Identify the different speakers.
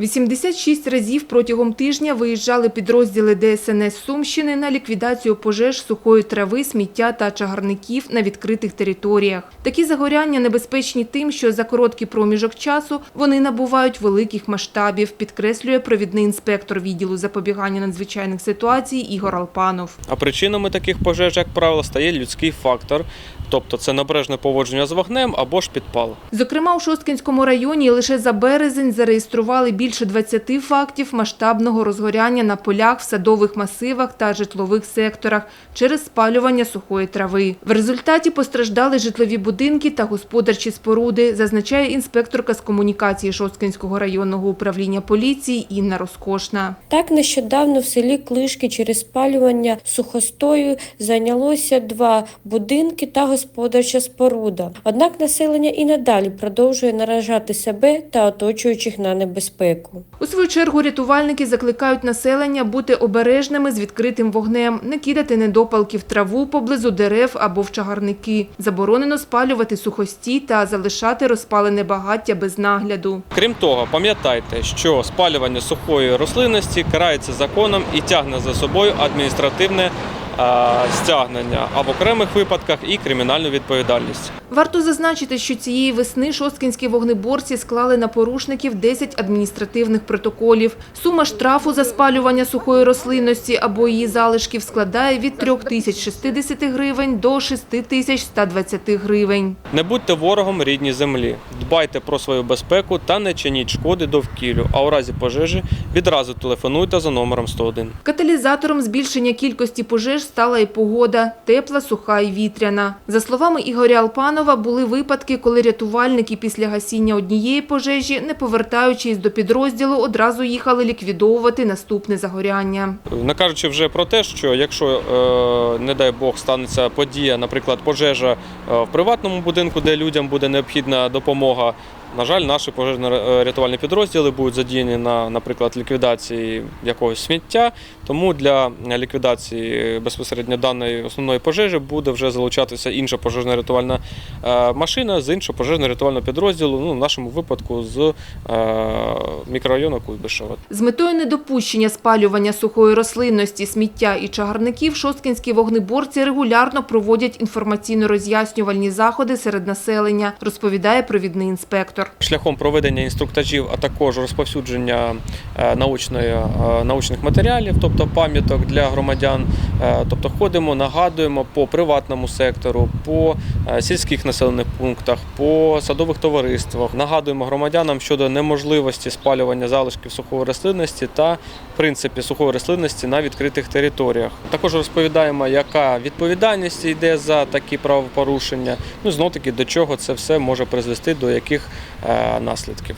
Speaker 1: 86 разів протягом тижня виїжджали підрозділи ДСНС Сумщини на ліквідацію пожеж сухої трави, сміття та чагарників на відкритих територіях. Такі загоряння небезпечні тим, що за короткий проміжок часу вони набувають великих масштабів, підкреслює провідний інспектор відділу запобігання надзвичайних ситуацій Ігор Алпанов.
Speaker 2: А причинами таких пожеж, як правило, стає людський фактор, тобто це небрежне поводження з вогнем або ж підпал.
Speaker 1: Зокрема, у Шосткинському районі лише за березень зареєстрували більше 20 фактів масштабного розгоряння на полях, в садових масивах та житлових секторах через спалювання сухої трави. В результаті постраждали житлові будинки та господарчі споруди, зазначає інспекторка з комунікації Шосткинського районного управління поліції Інна Розкошна.
Speaker 3: Так, нещодавно в селі Клишки через спалювання сухостою зайнялося два будинки та господарча споруда. Однак населення і надалі продовжує наражати себе та оточуючих на небезпеку.
Speaker 1: У свою чергу рятувальники закликають населення бути обережними з відкритим вогнем, не кидати недопалки в траву поблизу дерев або в чагарники. Заборонено спалювати сухості та залишати розпалене багаття без нагляду.
Speaker 2: Крім того, пам'ятайте, що спалювання сухої рослинності карається законом і тягне за собою адміністративне стягнення, а в окремих випадках і кримінальну відповідальність.
Speaker 1: Варто зазначити, що цієї весни шосткінські вогнеборці склали на порушників 10 адміністративних протоколів. Сума штрафу за спалювання сухої рослинності або її залишків складає від 3060 гривень до 6120 гривень.
Speaker 2: Не будьте ворогом рідній землі, дбайте про свою безпеку та не чиніть шкоди довкіллю, а у разі пожежі відразу телефонуйте за номером 101.
Speaker 1: Каталізатором збільшення кількості пожеж стала і погода – тепла, суха і вітряна. За словами Ігоря Алпанова, були випадки, коли рятувальники після гасіння однієї пожежі, не повертаючись до підрозділу, одразу їхали ліквідовувати наступне загоряння.
Speaker 2: Не кажучи вже про те, що якщо, е, не дай Бог, станеться подія, наприклад, пожежа е, в приватному будинку, де людям буде необхідна допомога. На жаль, наші пожежно-рятувальні підрозділи будуть задіяні на, наприклад, ліквідації якогось сміття. Тому для ліквідації безпосередньо даної основної пожежі буде вже залучатися інша пожежно-рятувальна е, машина з іншого пожежно-рятувального підрозділу. Ну, в нашому випадку з е, мікрорайону Куйбишева.
Speaker 1: З метою недопущення спалювання сухої рослинності, сміття і чагарників шосткінські вогнеборці регулярно проводять інформаційно-роз'яснювальні заходи серед населення, розповідає провідний інспектор.
Speaker 2: Шляхом проведення інструктажів, а також розповсюдження е, научної, е, научних матеріалів, тобто пам'яток для громадян. Е, Тобто ходимо, нагадуємо по приватному сектору, по сільських населених пунктах, по садових товариствах. Нагадуємо громадянам щодо неможливості спалювання залишків сухої рослинності та в принципі сухої рослинності на відкритих територіях. Також розповідаємо, яка відповідальність йде за такі правопорушення. Ну знов таки до чого це все може призвести, до яких наслідків.